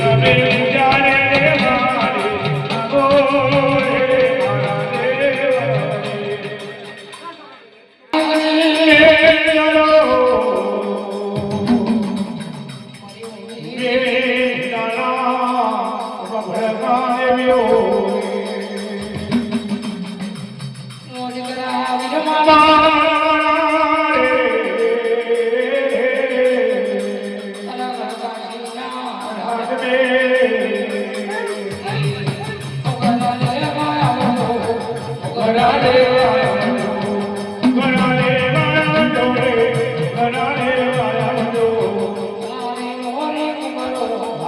Amen.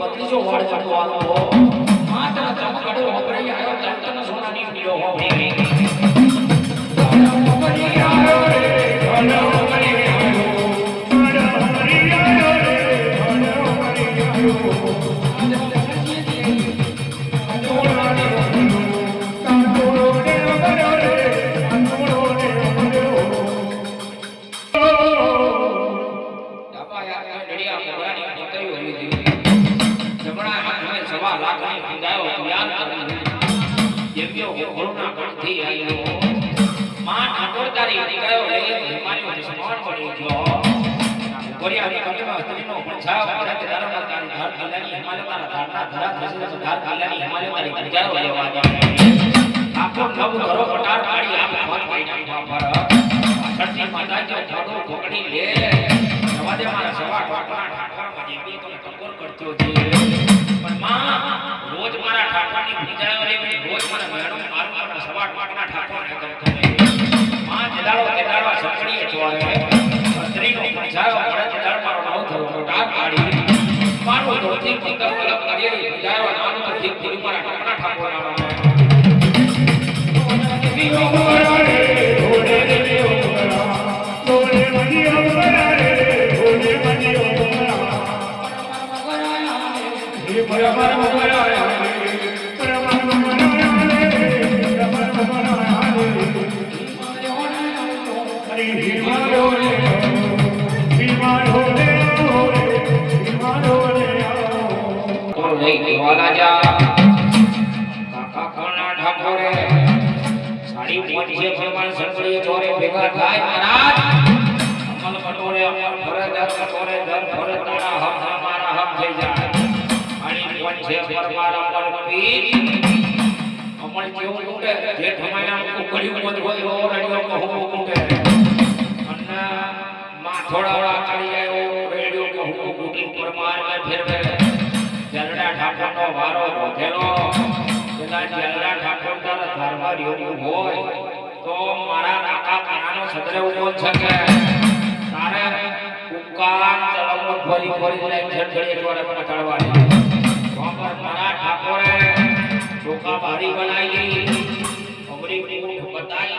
બત્રીસો વાળ ચડતો આવ્યો માત્ર ચમકડો વપરાઈ આવ્યો ડાબા ગયો તારી ધાર કાલાની હિમાલય તારા જાય. નવ ઠાકોર ઢોકળી લે. જવા દે મારા સવા ઠાકોરના મારું ધોતી પંદર કલમ કરી જાયો નાનું તો ઠીક પૂરી મારા ઠાકોરના ઠાકોરના નામે. કોણ નહીં કહેવાલા જા કાકા કોના ઠાકોરે સાડી મોટી ભગવાન સંકળીએ ચોરે ભેગા થાય મહારાજ. અમલ અમલ ફરે દર બટોરે દર ફરે તારા હમ હમારા હમ થઈ જાય. કોણ છે પરમાર અમર પીર અમર કેવું કુટે જે થમાયા ઉકળ્યું મત હોય ઓ રડિયો કહું કુટે અન્ના માં થોડા પેલા ઠાકોર તારા ધારમાં રહ્યું હોય તો મારા કાકા કાનાનો સદરે ઊભો છે કે તારે ઉકાન ચલમો ફરી ફરી છડછડી જોડે મને ચડવાની. વાપર મારા ઠાકોરે ચોખા ભારી બનાવી. અમરી બતાઈ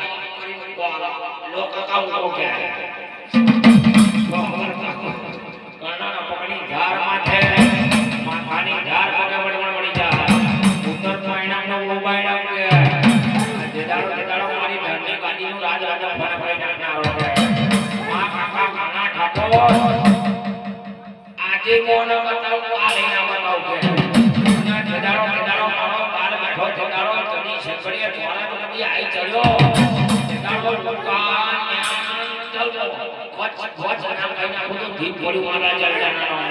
લોકો કામ કામ કે આજે કોને બતાવું કાલે ના બતાવું કે ના ઢડાળો ઢડાળો મારો કાલ બેઠો ઢડાળો ચડી સકડીએ દ્વારા તો કદી આઈ ચડ્યો ઢડાળો દુકાન ચલો વચ વચ નામ કઈ નાખું તો ધીપ પડ્યું મારા જલજાના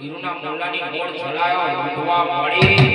હીરુના મોલાની મોડ છલાયો ઊંઘવા મળી.